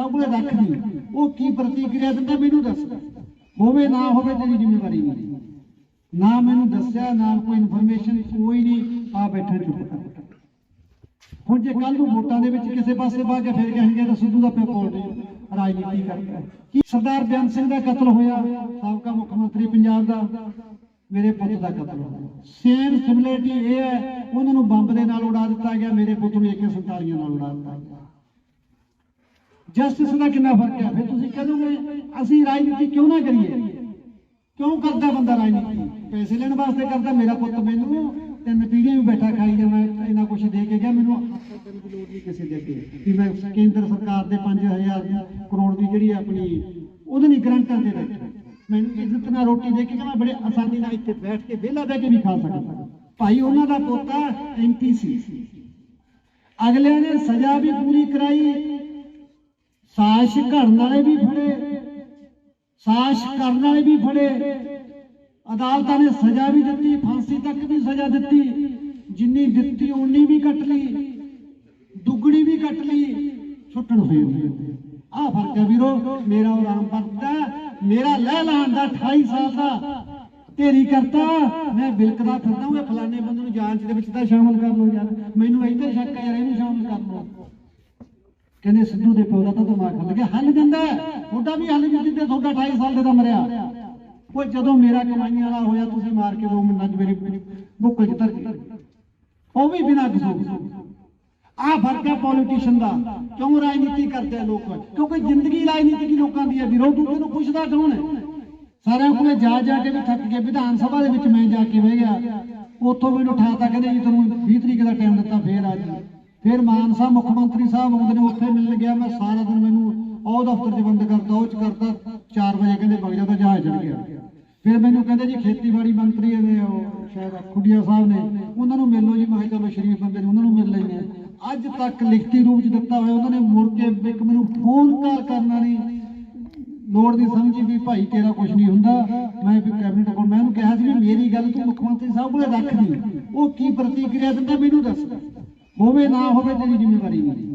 ਸਾਹਿਬ ਰੱਖ ਦੀ ਉਹ ਕੀ ਪ੍ਰਤੀਕਿਰਿਆ ਦਿੰਦਾ ਮੈਨੂੰ ਦੱਸ। ਹੋਵੇ ਨਾ ਹੋਵੇ ਤੇਰੀ ਜ਼ਿੰਮੇਵਾਰੀ ਨਹੀਂ। ਨਾ ਮੈਨੂੰ ਦੱਸਿਆ, ਨਾ ਕੋਈ ਇਨਫੋਰਮੇਸ਼ਨ ਕੋਈ ਨਹੀਂ। ਆ ਬੈਠਾ ਚੁੱਪ ਹੁਣ ਜੇ ਕੱਲ ਨੂੰ ਵੋਟਾਂ ਦੇ ਵਿੱਚ ਕਿਸੇ ਪਾਸੇ ਪਾ ਕੇ ਫਿਰ ਕਹਿਣਗੇ ਤਾਂ ਸਿੱਧੂ ਦਾ ਪਿਓ ਕੋਲ ਰਾਜਨੀਤੀ ਕਰਦਾ ਕੀ ਸਰਦਾਰ ਬਿਆਨ ਸਿੰਘ ਦਾ ਕਤਲ ਹੋਇਆ? ਸਾਬਕਾ ਮੁੱਖ ਮੰਤਰੀ ਪੰਜਾਬ ਦਾ। ਮੇਰੇ ਪੁੱਤ ਦਾ ਕਤਲ ਹੋਇਆ। ਸੇਮ ਸਿਮਿਲਰਿਟੀ ਇਹ ਹੈ। ਉਹਨਾਂ ਨੂੰ ਬੰਬ ਦੇ ਨਾਲ ਉਡਾ ਦਿੱਤਾ ਗਿਆ। ਮੇਰੇ ਪੁੱਤ ਨੂੰ AK47 ਨਾਲ ਉਡਾ ਦਿੱਤਾ ਗਿਆ। ਜਸਟਿਸ ਦਾ ਕਿੰਨਾ ਫ਼ਰਕ ਹੈ? ਫਿਰ ਤੁਸੀਂ ਕਹੋਗੇ, ਅਸੀਂ ਰਾਜਨੀਤੀ ਕਿਉਂ ਨਾ ਕਰੀਏ? ਕਿਉਂ ਕਰਦਾ ਬੰਦਾ ਰਾਜਨੀਤੀ? ਪੈਸੇ ਲੈਣ ਵਾਸਤੇ ਕਰਦਾ, ਮੇਰਾ ਪੁੱਤ ਮੈਨੂੰ ਤਿੰਨ ਪੀੜ੍ਹੀਆਂ ਵੀ ਬੈਠਾ ਖਾਈ ਜਾਣਾ ਇਹਨਾਂ ਕੁਛ ਦੇ ਕੇ ਗਿਆ ਮੈਨੂੰ। ਦੀ ਲੋੜ ਨਹੀਂ ਕਿਸੇ ਦੇ ਅੱਗੇ ਕਿ ਮੈਂ ਕੇਂਦਰ ਸਰਕਾਰ ਦੇ 5000 ਕਰੋੜ ਦੀ ਜਿਹੜੀ ਆਪਣੀ, ਉਹਦੇ ਨਹੀਂ ਗਰੰਟਾਂ ਦੇ ਵਿੱਚ ਮੈਨੂੰ ਇੱਜ਼ਤ ਨਾਲ ਰੋਟੀ ਦੇ ਕੇ ਕਿ ਮੈਂ ਬੜੇ ਆਸਾਨੀ ਨਾਲ ਇੱਥੇ ਬੈਠ ਕੇ ਵਿਹਲਾ ਬਹਿ ਕੇ ਵੀ ਖਾ ਸਕਦਾ। ਭਾਈ, ਉਹਨਾਂ ਦਾ ਪੋਤਾ ਐਮਪੀ ਸੀ। ਅਗਲਿਆਂ ਨੇ ਸਜ਼ਾ ਵੀ ਪੂਰੀ ਕਰਾਈ ਸਾਸ਼ ਘੜਨ ਵਾਲੇ ਵੀ ਫੜੇ ਸਾਸ਼ ਕਰਨ ਵਾਲੇ ਵੀ ਫੜੇ। ਅਦਾਲਤਾਂ ਨੇ ਸਜ਼ਾ ਵੀ ਦਿੱਤੀ, ਫਾਂਸੀ ਤੱਕ ਵੀ ਸਜ਼ਾ ਦਿੱਤੀ। ਜਿੰਨੀ ਦਿੱਤੀ ਉਨੀ ਵੀ ਕੱਟ ਲਈ, ਦੁੱਗਣੀ ਵੀ ਕੱਟ ਲਈ ਛੁੱਟਣ ਹੋਈ ਆ ਫ਼ਰਕ ਹੈ ਵੀਰੋ, ਮੇਰਾ ਉਹ ਰਾਮ ਭਗਤ ਹੈ ਮੇਰਾ ਲੈ ਲਾਣ ਦਾ 28 ਸਾਲ ਦਾ। ਤੇਰੀ ਕਰਤਾ, ਮੈਂ ਬਿਲਕਦਾ ਫਿਰਦਾ ਹਾਂ ਫਲਾਣੇ ਬੰਦੇ ਨੂੰ ਜਾਂਚ ਦੇ ਵਿੱਚ ਤਾਂ ਸ਼ਾਮਲ ਕਰ ਲਓ ਯਾਰ ਮੈਨੂੰ ਇੱਥੇ ਸ਼ੱਕ ਹੈ ਯਾਰ ਇਹਨੂੰ ਸ਼ਾਮਲ ਕਰ ਲਓ ਕਹਿੰਦੇ ਸਿੱਧੂ ਦੇ ਪਿਓ ਦਾ ਤਾਂ ਦਿਮਾਗ ਹੱਲ ਗਿਆ। ਹੱਲ ਜਾਂਦਾ ਤੁਹਾਡਾ ਵੀ ਹੱਲ ਨਹੀਂ ਦਿੱਤੇ ਤੁਹਾਡਾ 28 ਸਾਲ ਦੇ ਦਾ ਮਰਿਆ। ਉਹ ਜਦੋਂ ਮੇਰਾ ਕਮਾਈਆਂ ਵਾਲਾ ਹੋਇਆ, ਤੁਸੀਂ ਮਾਰ ਕੇ ਦੋ ਮਿੰਟਾਂ 'ਚ ਮੇਰੀ ਬੁੱਕਲ 'ਚ ਧਰ ਉਹ ਵੀ ਬਿਨਾਂ ਕਸੂਰ ਆ ਫ਼ਰਕ ਹੈ ਪੋਲੀਟੀਸ਼ੀਅਨ ਦਾ। ਕਿਉਂ ਰਾਜਨੀਤੀ ਕਰਦੇ ਆ ਲੋਕ? ਕਿਉਂਕਿ ਜ਼ਿੰਦਗੀ ਰਾਜਨੀਤੀ ਦੀ ਲੋਕਾਂ ਦੀ ਹੈ ਵਿਰੋਧ ਦੂਜੇ ਨੂੰ ਪੁੱਛਦਾ ਕੌਣ ਹੈ? ਸਾਰਿਆਂ ਕੋਲੇ ਜਾ ਜਾ ਕੇ ਵੀ ਥੱਕ ਗਏ। ਵਿਧਾਨ ਸਭਾ ਦੇ ਵਿੱਚ ਮੈਂ ਜਾ ਕੇ ਬਹਿ ਗਿਆ। ਉੱਥੋਂ ਮੈਨੂੰ ਉਠਾਤਾ, ਕਹਿੰਦੇ ਜੀ, ਤੁਹਾਨੂੰ 20 ਤਰੀਕ ਦਾ ਟਾਈਮ ਦਿੱਤਾ, ਫੇਰ ਆ ਜੀ। ਫਿਰ ਮਾਨ ਸਾਹਿਬ ਮੁੱਖ ਮੰਤਰੀ ਸਾਹਿਬ ਆਉਂਦੇ ਨੇ, ਉੱਥੇ ਮਿਲਣ ਗਿਆ ਮੈਂ ਸਾਰਾ ਦਿਨ ਮੈਨੂੰ, ਉਹ ਦਫ਼ਤਰ 'ਚ ਬੰਦ ਕਰਤਾ, ਉਹ 'ਚ ਕਰਤਾ 4 ਵਜੇ ਕਹਿੰਦੇ ਵਗ ਜਾ ਤਾਂ ਜਹਾਜ਼ ਚੜ ਗਿਆ। ਫਿਰ ਮੈਨੂੰ ਕਹਿੰਦੇ ਜੀ ਖੇਤੀਬਾੜੀ ਮੰਤਰੀ ਨੇ ਉਹ ਸ਼ਾਇਦ ਖੁੱਡੀਆ ਸਾਹਿਬ ਨੇ, ਉਹਨਾਂ ਨੂੰ ਮਿਲ ਲਓ ਜੀ, ਮੈਂ ਚਲੋ ਸ਼ਰੀਫ ਬੰਦੇ ਨੇ, ਉਹਨਾਂ ਨੂੰ ਮਿਲ ਲੈਂਦੇ ਅੱਜ ਤੱਕ ਲਿਖਤੀ ਰੂਪ 'ਚ ਦਿੱਤਾ ਹੋਇਆ, ਉਹਨਾਂ ਨੇ ਮੁੜ ਕੇ ਇੱਕ ਮੈਨੂੰ ਫੋਨ ਕਾਲ ਕਰਨਾ ਨਹੀਂ ਲੋੜ ਦੀ ਸਮਝੀ ਵੀ ਭਾਈ ਤੇਰਾ ਕੁਝ ਨਹੀਂ ਹੁੰਦਾ। ਮੈਂ ਵੀ ਕੈਬਨਿਟ ਕੋਲ, ਮੈਂ ਉਹਨੂੰ ਕਿਹਾ ਸੀ ਵੀ ਮੇਰੀ ਗੱਲ ਤੂੰ ਮੁੱਖ ਮੰਤਰੀ ਸਾਹਿਬ ਕੋਲ ਰੱਖ ਦੀ। ਉਹ ਕੀ ਪ੍ਰਤੀਕਿਰਿਆ ਦਿੰਦਾ ਮੈਨੂੰ ਦੱਸ। ਹੋਵੇ ਨਾ ਹੋਵੇ ਤੇਰੀ ਜ਼ਿੰਮੇਵਾਰੀ ਨਹੀਂ।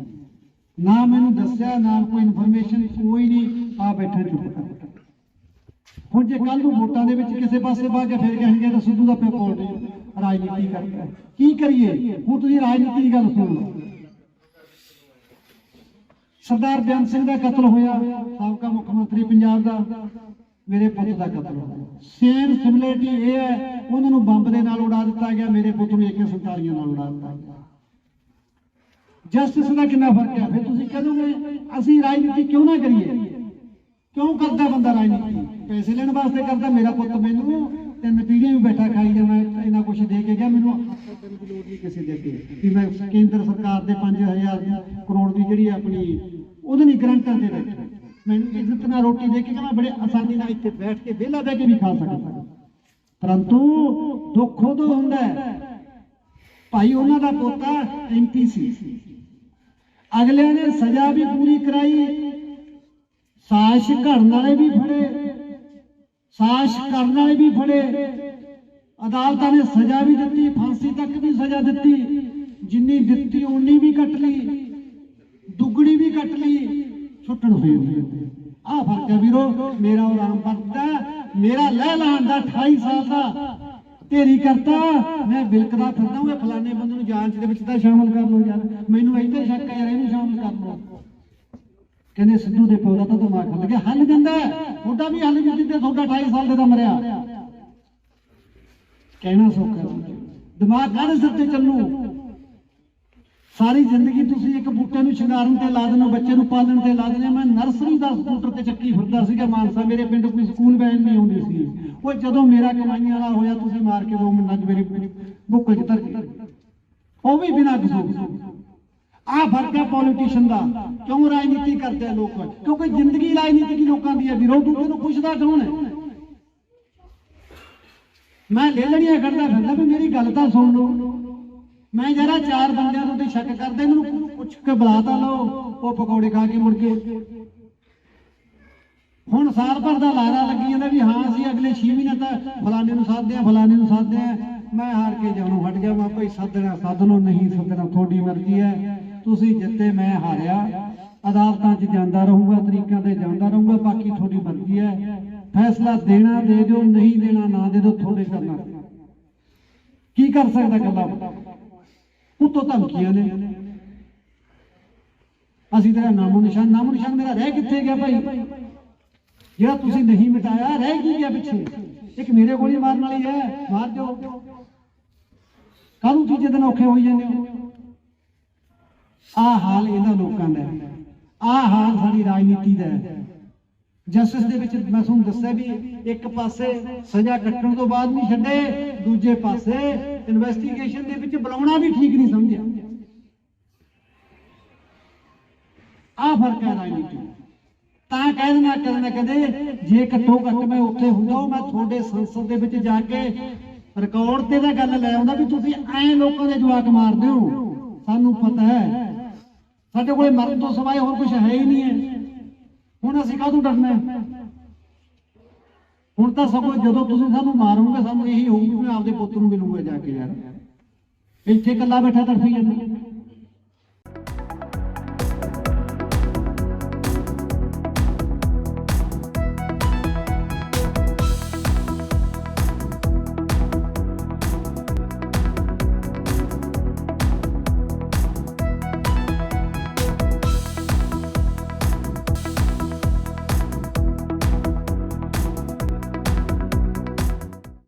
ਨਾ ਮੈਨੂੰ ਦੱਸਿਆ, ਨਾ ਕੋਈ ਇਨਫੋਰਮੇਸ਼ਨ ਕੋਈ ਨਹੀਂ ਆ ਬੈਠਾ ਚੁੱਪ ਹੁਣ ਜੇ ਕੱਲ ਨੂੰ ਵੋਟਾਂ ਦੇ ਵਿੱਚ ਕਿਸੇ ਪਾਸੇ ਪਾ ਕੇ ਫਿਰ ਕਹਿਣਗੇ ਤਾਂ ਸਿੱਧੂ ਦਾ ਪਿਓ ਕੋਲ ਰਾਜਨੀਤੀ ਕਰਦਾ ਕੀ ਕਰੀਏ? ਹੁਣ ਤੁਸੀਂ ਰਾਜਨੀਤੀ ਦੀ ਗੱਲ ਸੁਣ ਲਓ। ਸਰਦਾਰ ਬਿਆਨ ਸਿੰਘ ਦਾ ਕਤਲ ਹੋਇਆ, ਸਾਬਕਾ ਮੁੱਖ ਮੰਤਰੀ ਪੰਜਾਬ ਦਾ, ਮੇਰੇ ਪੁੱਤ ਦਾ ਕਤਲ ਹੋਇਆ। ਸੇਮ ਸਿਮਿਲਰਿਟੀ ਇਹ ਹੈ, ਉਹਨਾਂ ਨੂੰ ਬੰਬ ਦੇ ਨਾਲ ਉਡਾ ਦਿੱਤਾ ਗਿਆ, ਮੇਰੇ ਪੁੱਤ ਨੂੰ AK47 ਨਾਲ ਉਡਾ ਦਿੱਤਾ ਗਿਆ। ਜਸਟਿਸ ਦਾ ਕਿੰਨਾ ਫ਼ਰਕ ਹੈ? ਫਿਰ ਤੁਸੀਂ ਕਹੋਗੇ, ਅਸੀਂ ਰਾਜਨੀਤੀ ਕਿਉਂ ਨਾ ਕਰੀਏ? ਕਿਉਂ ਕਰਦਾ ਬੰਦਾ ਰਾਜਨੀਤੀ? ਪੈਸੇ ਲੈਣ ਵਾਸਤੇ ਕਰਦਾ, ਮੇਰਾ ਪੁੱਤ ਮੈਨੂੰ ਤਿੰਨ ਪੀੜ੍ਹੀਆਂ ਵੀ ਬੈਠਾ ਖਾਈ ਜਾਣਾ ਇਹਨਾਂ ਕੁਛ ਦੇ ਕੇ ਗਿਆ ਮੈਨੂੰ। ਦੀ ਲੋੜ ਨਹੀਂ ਕਿਸੇ ਦੇ ਅੱਗੇ ਕਿ ਮੈਂ ਕੇਂਦਰ ਸਰਕਾਰ ਦੇ 5000 ਕਰੋੜ ਦੀ ਜਿਹੜੀ ਆਪਣੀ, ਉਹਦੇ ਨਹੀਂ ਗਰੰਟਾਂ ਦੇ ਵਿੱਚ। ਮੈਨੂੰ ਇੱਜ਼ਤ ਨਾਲ ਰੋਟੀ ਦੇ ਕੇ ਕਿ ਮੈਂ ਬੜੇ ਆਸਾਨੀ ਨਾਲ ਇੱਥੇ ਬੈਠ ਕੇ ਵਿਹਲਾ ਬਹਿ ਕੇ ਵੀ ਖਾ ਸਕਦਾ। ਪਰੰਤੂ ਦੁੱਖ ਉਦੋਂ ਹੁੰਦਾ ਭਾਈ ਉਹਨਾਂ ਦਾ ਪੋਤਾ ਐਮਪੀ ਸੀ। ਅਗਲਿਆਂ ਨੇ ਸਜ਼ਾ ਵੀ ਪੂਰੀ ਕਰਾਈ। ਸਾਸ਼ ਘੜਨ ਵਾਲੇ ਵੀ ਫੜੇ। ਸਾਸ਼ ਕਰਨ ਵਾਲੇ ਵੀ ਫੜੇ। ਅਦਾਲਤਾਂ ਨੇ ਸਜ਼ਾ ਵੀ ਦਿੱਤੀ, ਫਾਂਸੀ ਤੱਕ ਵੀ ਸਜ਼ਾ ਦਿੱਤੀ। ਜਿੰਨੀ ਦਿੱਤੀ ਉਨੀ ਵੀ ਕੱਟ ਲਈ। ਦੁੱਗਣੀ ਵੀ ਕੱਟ ਲਈ। ਛੁੱਟਣ ਹੋਈ ਆ ਫ਼ਰਕ ਹੈ ਵੀਰੋ, ਮੇਰਾ ਉਹ ਰਾਮ ਭਗਤ ਮੇਰਾ ਲੈ ਲਾਣ ਦਾ 28 ਸਾਲ ਦਾ। ਢੇਰੀ ਕਰਤਾ, ਮੈਂ ਬਿਲਕਦਾ ਫਿਰਦਾ ਹਾਂ ਫਲਾਣੇ ਬੰਦੇ ਨੂੰ ਜਾਂਚ ਦੇ ਵਿੱਚ ਤਾਂ ਸ਼ਾਮਲ ਕਰ ਲਓ ਯਾਰ। ਮੈਨੂੰ ਇੱਥੇ ਸ਼ੱਕ ਹੈ ਯਾਰ, ਇਹਨੂੰ ਸ਼ਾਮਲ ਕਰ ਲਓ। ਕਹਿੰਦੇ, ਸਿੱਧੂ ਦੇ ਪਿਓ ਦਾ ਤਾਂ ਦਿਮਾਗ ਹੱਲ ਗਿਆ। ਹੱਲ ਜਾਂਦਾ ਤੁਹਾਡਾ ਵੀ ਹੱਲ ਨਹੀਂ ਦਿੱਤੇ ਤੁਹਾਡਾ 28 ਸਾਲ ਦੇ ਦਾ ਮਰਿਆ। ਕਹਿਣਾ ਸੌਖਾ ਦਿਮਾਗ ਕਾਹਦੇ ਸਿਰ ਤੇ ਚੱਲੂ? ਸਾਰੀ ਜ਼ਿੰਦਗੀ ਤੁਸੀਂ ਇੱਕ ਬੂਟੇ ਨੂੰ ਸ਼ਿੰਗਾਰਨ ਤੇ ਲਾ ਦਿੰਦੇ ਹੋ, ਬੱਚੇ ਨੂੰ ਪਾਲਣ ਤੇ ਲਾ ਦਿੰਦੇ ਮੈਂ ਨਰਸਰੀ ਦਾ ਸਕੂਟਰ ਤੇ ਚੱਕੀ ਫਿਰਦਾ ਸੀਗਾ ਮਾਨਸਾ, ਮੇਰੇ ਪਿੰਡ ਕੋਈ ਸਕੂਲ ਵੈਨ ਨਹੀਂ ਹੁੰਦੀ ਸੀ। ਉਹ ਜਦੋਂ ਮੇਰਾ ਕਮਾਈਆਂ ਵਾਲਾ ਹੋਇਆ, ਤੁਸੀਂ ਮਾਰ ਕੇ ਦੋ ਮਿੰਟਾਂ 'ਚ ਮੇਰੀ ਬੁੱਕਲ 'ਚ ਧਰ ਉਹ ਵੀ ਬਿਨਾਂ ਕਸੂਰ ਆ ਫ਼ਰਕ ਹੈ ਪੋਲੀਟੀਸ਼ੀਅਨ ਦਾ। ਕਿਉਂ ਰਾਜਨੀਤੀ ਕਰਦੇ ਆ ਲੋਕ? ਕਿਉਂਕਿ ਜ਼ਿੰਦਗੀ ਰਾਜਨੀਤੀ ਦੀ ਲੋਕਾਂ ਦੀ ਹੈ ਵਿਰੋਧ ਦੂਜੇ ਨੂੰ ਪੁੱਛਦਾ ਕੌਣ ਹੈ? ਮੈਂ ਲੈ ਲੜੀਆਂ ਕਰਦਾ ਫਿਰਦਾ, ਵੀ ਮੇਰੀ ਗੱਲ ਤਾਂ ਸੁਣ ਲਓ। ਮੈਂ ਜਰਾ ਚਾਰ ਬੰਦਿਆਂ ਨੂੰ ਤੇ ਸ਼ੱਕ ਕਰਦੇ ਇਹਨਾਂ ਨੂੰ ਪੁੱਛ ਕੇ ਬੁਲਾ ਤਾਂ ਲਓ, ਉਹ ਪਕੌੜੇ ਖਾ ਕੇ ਮੁੜ ਕੇ। ਹੁਣ ਸਾਲ ਭਰ ਦਾ ਲਾਰਾ ਲੱਗੀ ਜਾਂਦਾ ਵੀ ਹਾਂ, ਅਸੀਂ ਅਗਲੇ 6 ਮਹੀਨੇ ਤਾਂ ਫਲਾਣੇ ਨੂੰ ਸਾਧਦੇ ਆ, ਫਲਾਣੇ ਨੂੰ ਸਾਧਦੇ ਆ। ਮੈਂ ਹਾਰ ਕੇ ਜਾਣੂ ਹਟ ਗਿਆ, ਮੈਂ ਭਾਈ ਸਾਧਣਾ ਸਾਧ ਲਓ ਨਹੀਂ ਸਾਧਣਾ, ਤੁਹਾਡੀ ਮਰਜ਼ੀ ਹੈ। ਤੁਸੀਂ ਜਿੱਤੇ ਮੈਂ ਹਾਰਿਆ। ਅਦਾਲਤਾਂ 'ਚ ਜਾਂਦਾ ਰਹੂੰਗਾ, ਤਰੀਕਾਂ ਤੇ ਜਾਂਦਾ ਰਹੂੰਗਾ, ਬਾਕੀ ਤੁਹਾਡੀ ਮਰਜ਼ੀ ਹੈ। ਫੈਸਲਾ ਦੇਣਾ ਦੇ ਦਿਓ, ਨਹੀਂ ਦੇਣਾ ਨਾ ਦੇ ਦਿਓ, ਤੁਹਾਡੇ ਕਰਨਾ। ਕੀ ਕਰ ਸਕਦਾ ਕੱਲਾ? ਉਤੋਂ ਧਮਕੀਆਂ ਨੇ। ਅਸੀਂ ਤੇਰਾ ਨਾਮੋ ਨਿਸ਼ਾਨ ਨਾਮੋ ਨਿਸ਼ਾਨ ਮੇਰਾ ਰਹਿ ਕਿੱਥੇ ਗਿਆ ਭਾਈ? ਜਿਹੜਾ ਤੁਸੀਂ ਨਹੀਂ ਮਿਟਾਇਆ, ਰਹਿ ਕੀ ਗਿਆ ਪਿੱਛੇ? ਇੱਕ ਮੇਰੇ ਗੋਲੀ ਮਾਰਨ ਵਾਲੀ ਹੈ, ਮਾਰ ਦਿਓ। ਕਾਹਨੂੰ ਤੀਜੇ ਦਿਨ ਔਖੇ ਹੋਈ ਜਾਂਦੇ ਹੋ? ਆਹ ਹਾਲ ਇਹਨਾਂ ਲੋਕਾਂ ਦਾ ਹੈ। ਆਹ ਹਾਲ ਸਾਡੀ ਰਾਜਨੀਤੀ ਦਾ ਹੈ। ਜਸਟਿਸ ਦੇ ਵਿੱਚ ਮੈਂ ਤੁਹਾਨੂੰ ਦੱਸਿਆ ਵੀ ਇੱਕ ਪਾਸੇ ਸਜ਼ਾ ਕੱਟਣ ਤੋਂ ਬਾਅਦ ਨਹੀਂ ਛੱਡੇ, ਦੂਜੇ ਪਾਸੇ ਇਨਵੈਸਟੀਗੇਸ਼ਨ ਦੇ ਵਿੱਚ ਬੁਲਾਉਣਾ ਵੀ ਠੀਕ ਨਹੀਂ ਸਮਝਿਆ। ਆਹ ਫ਼ਰਕ ਹੈ ਰਾਜਨੀਤੀ ਤਾਂ ਕਹਿ ਦੇਣਾ ਕਰਨਾ ਕਦੇ ਜੇ ਘੱਟੋ ਘੱਟ ਮੈਂ ਉੱਥੇ ਹੁੰਦਾ ਮੈਂ ਤੁਹਾਡੇ ਸੰਸਦ ਦੇ ਵਿੱਚ ਜਾ ਕੇ ਰਿਕਾਰਡ ਤੇ ਤਾਂ ਗੱਲ ਲੈ ਆਉਂਦਾ ਵੀ ਤੁਸੀਂ ਐਂ ਲੋਕਾਂ ਦੇ ਜਵਾਕ ਮਾਰਦੇ ਹੋ। ਸਾਨੂੰ ਪਤਾ ਹੈ। ਸਾਡੇ ਕੋਲੇ ਮਰਨ ਤੋਂ ਸਿਵਾਏ ਹੋਰ ਕੁਝ ਹੈ ਹੀ ਨਹੀਂ ਹੈ। ਹੁਣ ਅਸੀਂ ਕਾਹਤੋਂ ਡਰਨਾ ਹੁਣ ਤਾਂ ਸਗੋਂ ਜਦੋਂ ਤੁਸੀਂ ਸਾਨੂੰ ਮਾਰੋਗੇ, ਸਾਨੂੰ ਇਹੀ ਹੋਊ ਕਿ ਆਪਦੇ ਪੁੱਤ ਨੂੰ ਮਿਲੂਗਾ ਜਾ ਕੇ ਯਾਰ। ਇੱਥੇ ਇਕੱਲਾ ਬੈਠਾ ਤੜਫੀ ਜਾਂਦਾ।